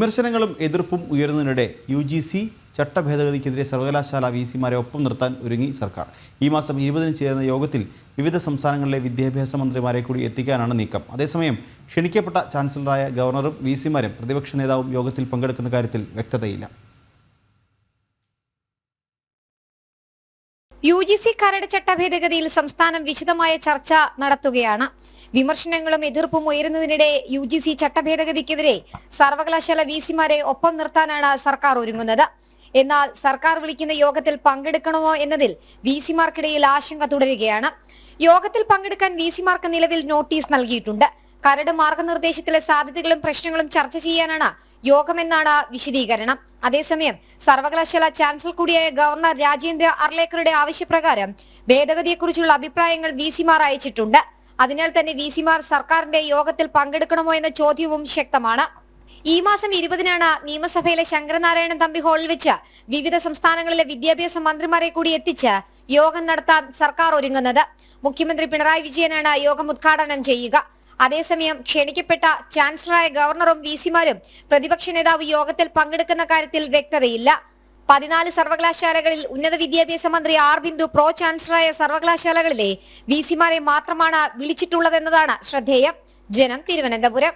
വിമർശനങ്ങളും എതിർപ്പും ഉയരുന്നതിനിടെ യു ജി സി ചട്ടഭേദഗതിക്കെതിരെ സർവകലാശാല വി സിമാരെ ഒപ്പം നിർത്താൻ ഒരുങ്ങി സർക്കാർ. ഈ മാസം ഇരുപതിന് ചേർന്ന യോഗത്തിൽ വിവിധ സംസ്ഥാനങ്ങളിലെ വിദ്യാഭ്യാസ മന്ത്രിമാരെ കൂടി എത്തിക്കാനാണ് നീക്കം. അതേസമയം ക്ഷണിക്കപ്പെട്ട ചാൻസലറായ ഗവർണറും വി സിമാരും പ്രതിപക്ഷ നേതാവും യോഗത്തിൽ പങ്കെടുക്കുന്ന കാര്യത്തിൽ വ്യക്തതയില്ല. യു ജി സി കരട് ചട്ട ഭേദഗതിയിൽ സംസ്ഥാനം വിശദമായ ചർച്ച നടത്തുകയാണ്. വിമർശനങ്ങളും എതിർപ്പും ഉയരുന്നതിനിടെ യു ജി സി ചട്ട ഭേദഗതിക്കെതിരെ സർവകലാശാല വി സിമാരെ ഒപ്പം നിർത്താനാണ് സർക്കാർ ഒരുങ്ങുന്നത്. എന്നാൽ സർക്കാർ വിളിക്കുന്ന യോഗത്തിൽ പങ്കെടുക്കണമോ എന്നതിൽ വി സിമാർക്കിടയിൽ ആശങ്ക തുടരുകയാണ്. യോഗത്തിൽ പങ്കെടുക്കാൻ വി സിമാർക്ക് നിലവിൽ നോട്ടീസ് നൽകിയിട്ടുണ്ട്. കരട് മാർഗനിർദ്ദേശത്തിലെ സാധ്യതകളും പ്രശ്നങ്ങളും ചർച്ച ചെയ്യാനാണ് യോഗമെന്നാണ് വിശദീകരണം. അതേസമയം സർവകലാശാല ചാൻസലർ കൂടിയായ ഗവർണർ രാജേന്ദ്ര അർലേക്കറുടെ ആവശ്യപ്രകാരം ഭേദഗതിയെക്കുറിച്ചുള്ള അഭിപ്രായങ്ങൾ വി സിമാർ അയച്ചിട്ടുണ്ട്. അതിനാൽ തന്നെ വി സിമാർ സർക്കാരിന്റെ യോഗത്തിൽ പങ്കെടുക്കണമോ എന്ന ചോദ്യവും ശക്തമാണ്. ഈ മാസം ഇരുപതിനാണ് നിയമസഭയിലെ ശങ്കരനാരായണൻ തമ്പി ഹാളിൽ വെച്ച് വിവിധ സംസ്ഥാനങ്ങളിലെ വിദ്യാഭ്യാസ മന്ത്രിമാരെ കൂടി എത്തിച്ച് യോഗം നടത്താൻ സർക്കാർ ഒരുങ്ങുന്നത്. മുഖ്യമന്ത്രി പിണറായി വിജയനാണ് യോഗം ഉദ്ഘാടനം ചെയ്യുക. അതേസമയം ക്ഷണിക്കപ്പെട്ട ചാൻസലറായ ഗവർണറും വി സിമാരും പ്രതിപക്ഷ നേതാവ് യോഗത്തിൽ പങ്കെടുക്കുന്ന കാര്യത്തിൽ വ്യക്തതയില്ല. പതിനാല് സർവകലാശാലകളിൽ ഉന്നത വിദ്യാഭ്യാസ മന്ത്രി ആർ ബിന്ദു പ്രോ ചാൻസലറായ സർവകലാശാലകളിലെ വി മാത്രമാണ് വിളിച്ചിട്ടുള്ളതെന്നതാണ് ശ്രദ്ധേയം. ജനം തിരുവനന്തപുരം.